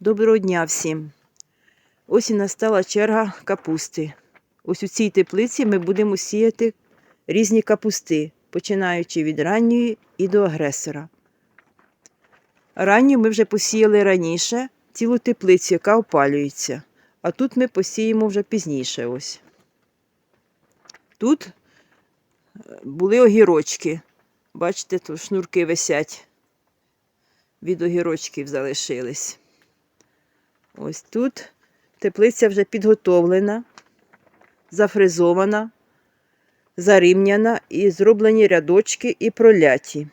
Доброго дня всім! Ось і настала черга капусти. Ось у цій теплиці ми будемо сіяти різні капусти, починаючи від ранньої і до агресора. Ранню ми вже посіяли раніше цілу теплицю, яка опалюється. А тут ми посіємо вже пізніше. Ось. Тут е, були огірочки. Бачите, тут шнурки висять. Від огірочків залишились. Ось тут теплиця вже підготовлена, зафризована, зарівняна і зроблені рядочки і проляті.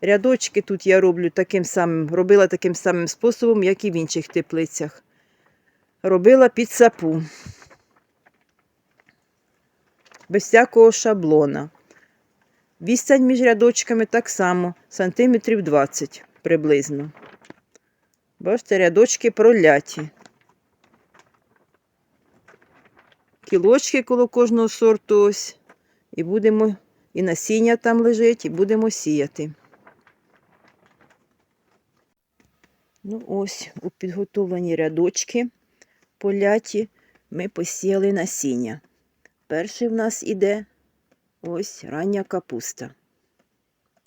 Рядочки тут я роблю таким самим, робила таким самим способом, як і в інших теплицях. Робила під сапу. Без всякого шаблона. Відстань між рядочками так само, сантиметрів 20 приблизно. Бачите, рядочки проляті. Кілочки коло кожного сорту ось. І будемо, і насіння там лежить, і будемо сіяти. Ну, ось у підготовлені рядочки поляті ми посіяли насіння. Перший в нас іде ось рання капуста.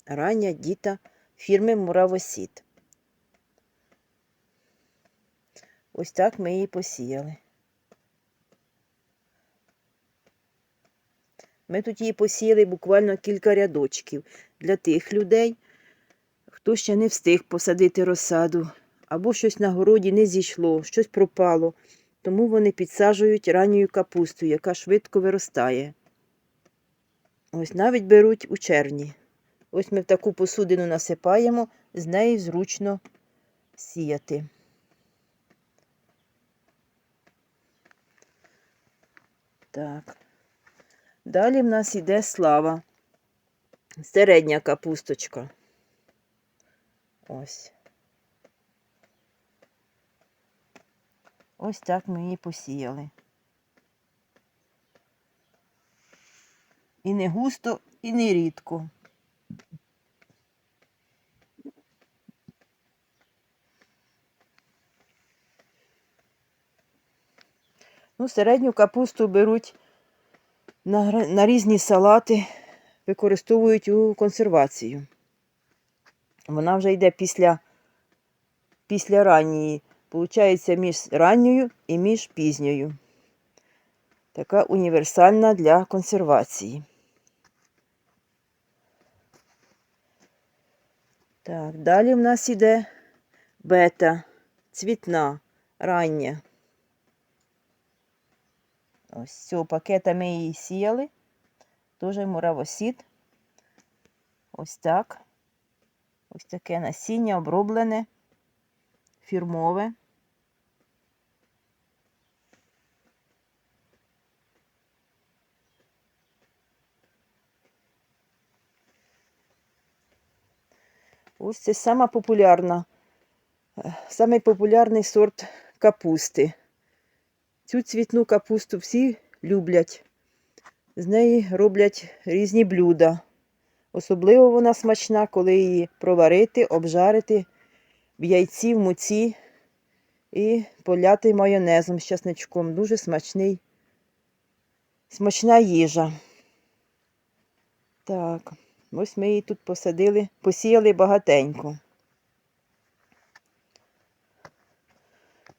Рання діта фірми Муравосід. Ось так ми її посіяли. Ми тут її посіяли буквально кілька рядочків для тих людей, хто ще не встиг посадити розсаду, або щось на городі не зійшло, щось пропало. Тому вони підсаджують ранньою капусту, яка швидко виростає. Ось навіть беруть у червні. Ось ми в таку посудину насипаємо, з неї зручно сіяти. Так. Далі в нас йде слава. Середня капусточка. Ось. Ось так ми її посіяли. І не густо, і не рідко. Ну, середню капусту беруть на, на різні салати, використовують у консервацію. Вона вже йде після, після ранньої. Получається між ранньою і між пізньою. Така універсальна для консервації. Так, далі в нас іде бета, цвітна, рання. Ось з цього пакета ми її сіяли. Дуже муравосід. Ось так. Ось таке насіння оброблене, фірмове. Ось це сама популярна, е, самий популярний сорт капусти. Цю цвітну капусту всі люблять. З неї роблять різні блюда. Особливо вона смачна, коли її проварити, обжарити в яйці, в муці і поляти майонезом з часничком. Дуже смачний, смачна їжа. Так, ось ми її тут посадили, посіяли багатенько.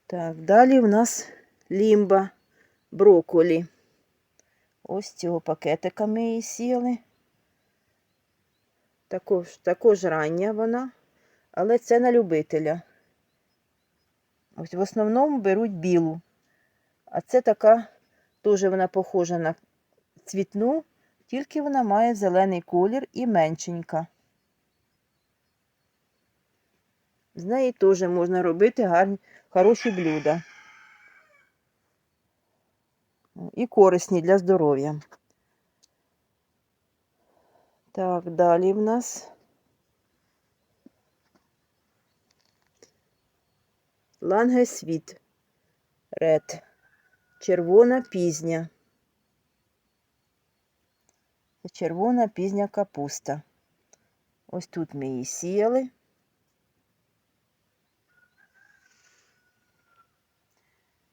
Так, далі в нас лімба, брокколі. Ось цього пакетика ми її сіяли. Також, також рання вона, але це на любителя. Ось в основному беруть білу. А це така, теж вона похожа на цвітну, тільки вона має зелений колір і меншенька. З неї теж можна робити гарні, хороші блюда. І корисні для здоров'я. Так, далі в нас лангесвіт ред. Червона пізня. Червона пізня капуста. Ось тут ми її сіяли.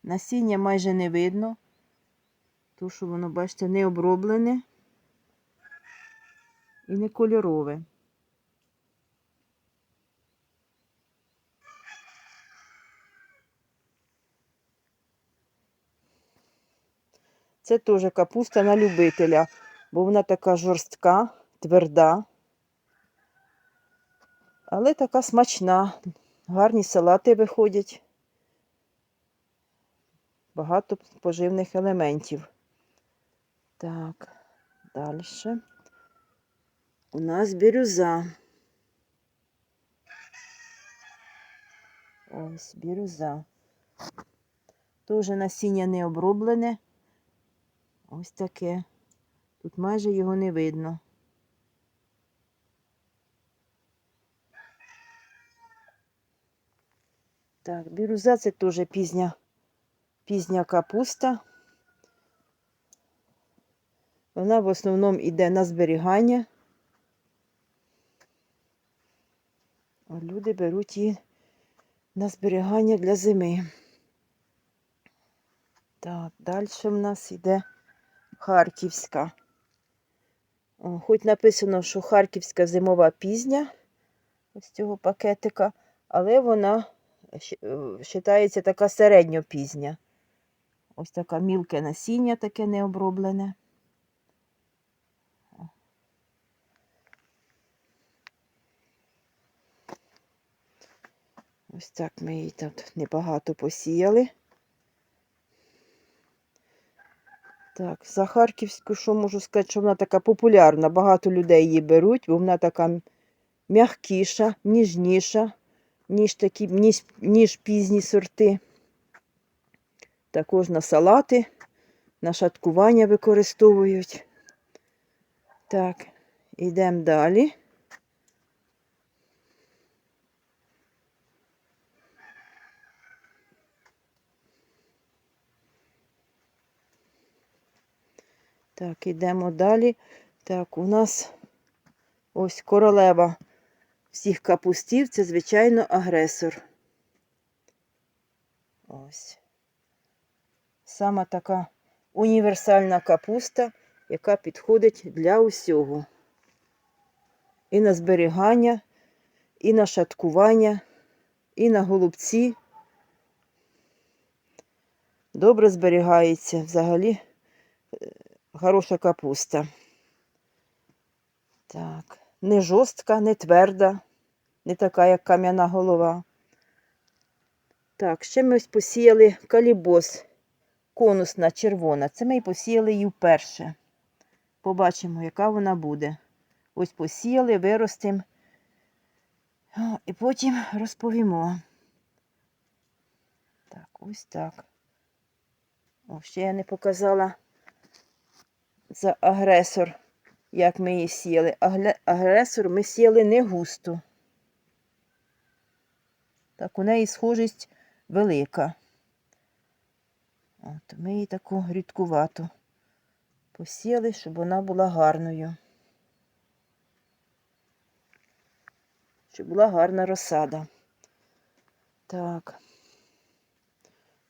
Насіння майже не видно, тому що воно, бачите, не оброблене і не кольорове. Це теж капуста на любителя, бо вона така жорстка, тверда, але така смачна. Гарні салати виходять. Багато поживних елементів. Так, далі. У нас бірюза. Ось бірюза. Теж насіння не оброблене. Ось таке. Тут майже його не видно. Так, бірюза це теж пізня, пізня капуста. Вона в основному йде на зберігання. А люди беруть її на зберігання для зими. Так, далі в нас йде Харківська. О, хоч написано, що Харківська зимова пізня ось цього пакетика, але вона вважається така середньопізня. Ось така мілке насіння таке необроблене. Ось так ми її тут небагато посіяли. Так, за Харківську, що можу сказати, що вона така популярна. Багато людей її беруть, бо вона така м'якіша, ніжніша, ніж такі, ніж, ніж пізні сорти. Також на салати, на шаткування використовують. Так, йдемо далі. Так, йдемо далі. Так, у нас ось королева всіх капустів це, звичайно, агресор. Ось. Сама така універсальна капуста, яка підходить для усього. І на зберігання, і на шаткування, і на голубці. Добре зберігається взагалі хороша капуста. Так, не жорстка, не тверда, не така, як кам'яна голова. Так, ще ми ось посіяли калібос, конусна червона. Це ми і посіяли її вперше. Побачимо, яка вона буде. Ось посіяли, виростимо. І потім розповімо. Так, ось так. О, ще я не показала за агресор, як ми її сіяли. Агресор ми сіяли не густо. Так, у неї схожість велика. От, Ми її таку рідкувату посіяли, щоб вона була гарною. Щоб була гарна розсада. Так.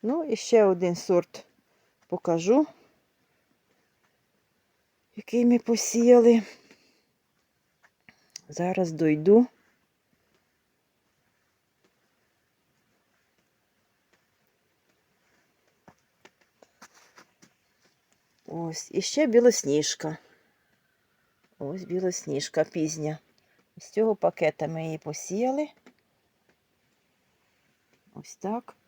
Ну, і ще один сорт покажу який ми посіяли. Зараз дойду. Ось, і ще білосніжка. Ось білосніжка пізня. З цього пакета ми її посіяли. Ось так.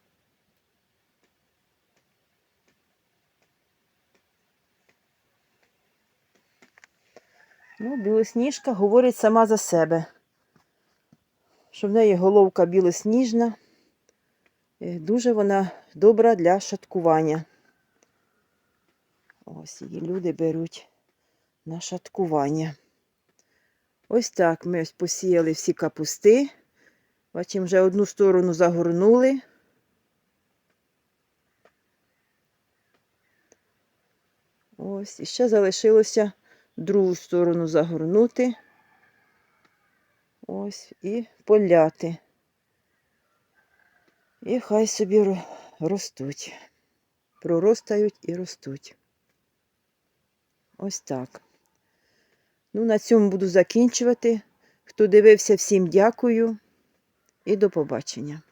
Ну, білосніжка говорить сама за себе, що в неї головка білосніжна, дуже вона добра для шаткування. Ось її люди беруть на шаткування. Ось так ми ось посіяли всі капусти. Бачимо, вже одну сторону загорнули. Ось, і ще залишилося другу сторону загорнути. Ось і поляти. І хай собі ростуть. проростають і ростуть. Ось так. Ну, на цьому буду закінчувати. Хто дивився, всім дякую і до побачення.